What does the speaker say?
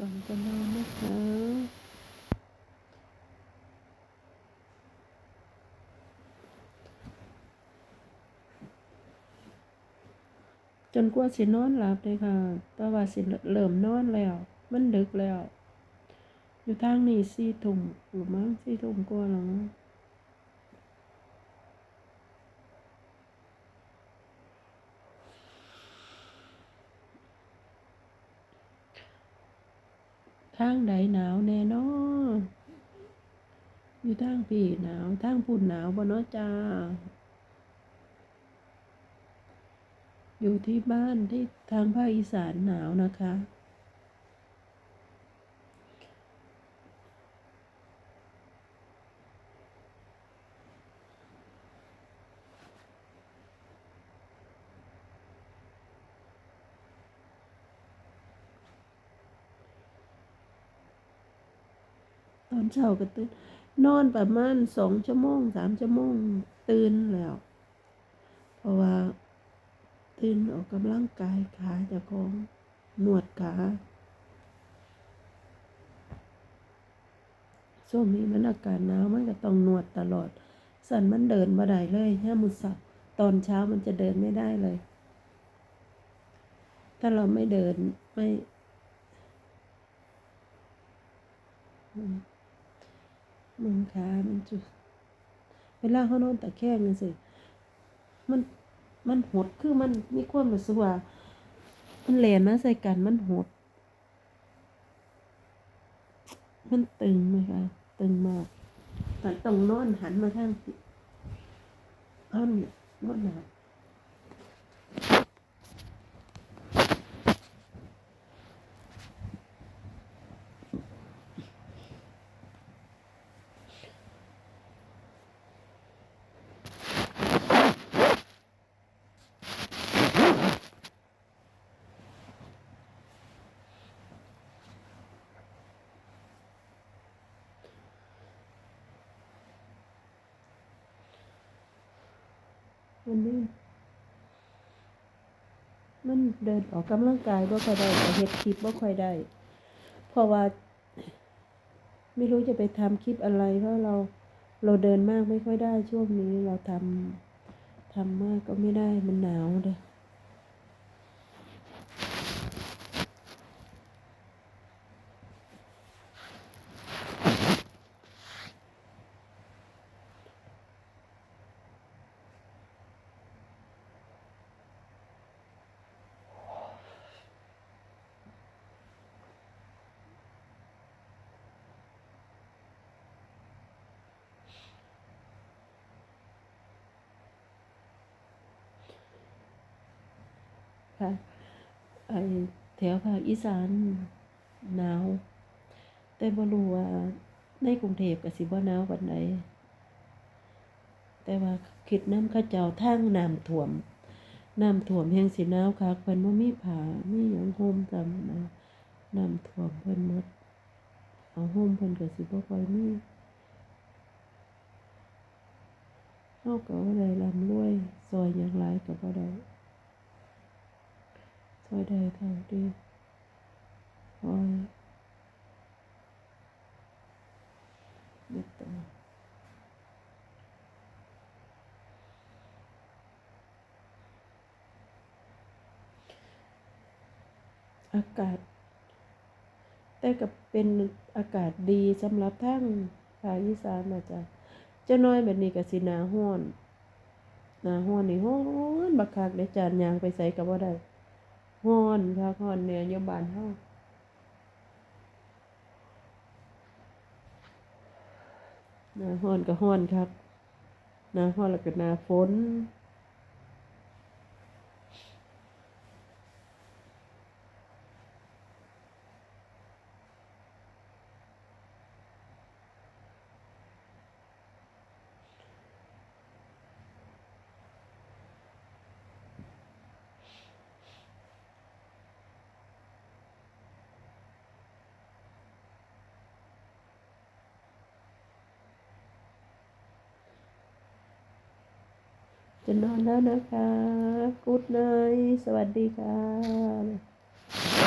ก่อนจะนอนนะคะจนกว่าสินอนหลับเลยค่ะแต่ว่าสิเริ่มนอนแล้ว มันดึกแล้ว อยู่ทางนี้สี่ทุ่มหรือมั้งสี่ทุ่มกว่าแล้ว ทางใดหนาวแน่นอนอยู่ทางพี่หนาวทางพุ่นหนาวบ่เนาะจ้า อยู่ที่บ้านที่ทางภาคอีสานหนาวนะคะ อนเช้าก็ตื่นนอนประมาณสองชั่วโมงสามชั่วโมงตื่นแล้ว เพราะว่า ตื่นออกกำลังกายขาจะของนวดขาช่วงนี้มันอากาศหนาวมันก็ต้องนวดตลอด สันมันเดินมาได้เลยห้ามุสับตอนเช้ามันจะเดินไม่ได้เลย ถ้าเราไม่เดินไม่ มมันขามันจุเวลาเขานอนตะแคงนี่สิมันมันหดคือมันมีความรู้สึกว่ามันแหลนมาใส่กันมันหด มันตึงไหมคะตึงมากแต่ต้องนอนหันมาทางนอนนอนหนา มันนี่มันเดินออกกำลังกายบ่ค่อยได้เฮ็ดคลิปบ่ค่อยได้ เพราะว่า ไม่รู้จะไปทำคลิปอะไร เพราะเราเราเดินมากไม่ค่อยได้ช่วงนี้เราทำทำมากก็ไม่ได้มันหนาวเด้อ ค่ะแถวภาคอีสานหนาว แต่บ่รู้ว่าในกรุงเทพก็สิบ่หนาวปานใดแต่ว่าคิดน้ำเขาเจ้าทางน้ำท่วมน้ำท่วมแห่งสิหนาวคักเพิ่นบ่มีผ้ามีหยังห่มจำนะน้ำท่วมเพิ่นหมดเอาห่มเพิ่นก็สิบ่ค่อยมีเฮาก็บ่ได้ร่ำรวยซอยหยังหลายก็บ่ได้ ช่วยได้เท่าที่คอยเด็ดตัวอากาศ แต่ก็เป็นอากาศดีสำหรับทั้งภาคอีสานนะจ๊ะจ้าน้อยแบบนี้ก็สินาห้อนนาห้อนนี่ห้อนบักคักเด้จานยางไปใส่ก็บ่ได้ ฮ้อนค่ะฮ้อนเนี่ยอยู่บ้านเฮาหน้าฮ้อนก็ฮ้อนครับหน้าฮ้อนแล้วก็หน้าฝน จะนอนแล้วนะคะกูดไนสวัสดีค่ะ